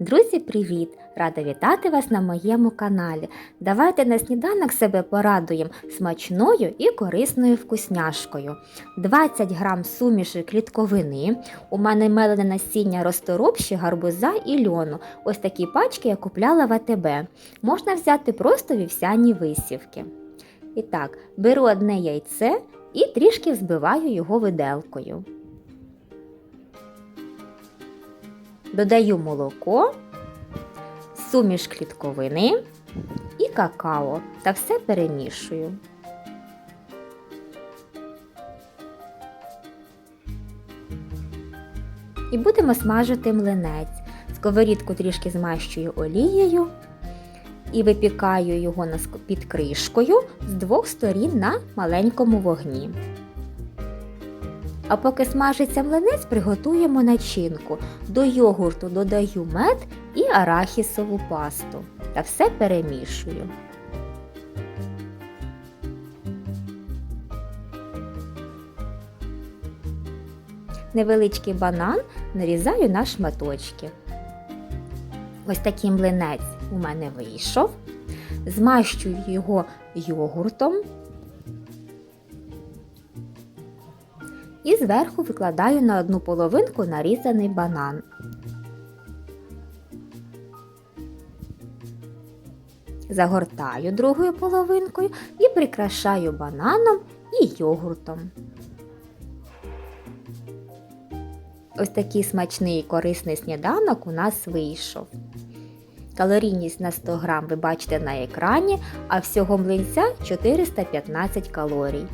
Друзі, привіт! Рада вітати вас на моєму каналі. Давайте на сніданок себе порадуємо смачною і корисною вкусняшкою. 20 грам суміші клітковини. У мене мелене насіння розторопші, гарбуза і льону. Ось такі пачки я купляла в АТБ. Можна взяти просто вівсяні висівки. І так, беру одне яйце і трішки взбиваю його виделкою. Додаю молоко, суміш клітковини і какао та все перемішую. І будемо смажити млинець. Сковорідку трішки змащую олією і випікаю його під кришкою з двох сторін на маленькому вогні. А поки смажиться млинець, приготуємо начинку. До йогурту додаю мед і арахісову пасту та все перемішую. Невеличкий банан нарізаю на шматочки. Ось такий млинець у мене вийшов. Змащую його йогуртом і зверху викладаю на одну половинку нарізаний банан. Загортаю другою половинкою і прикрашаю бананом і йогуртом. Ось такий смачний і корисний сніданок у нас вийшов. Калорійність на 100 грам ви бачите на екрані, а всього млинця 415 калорій.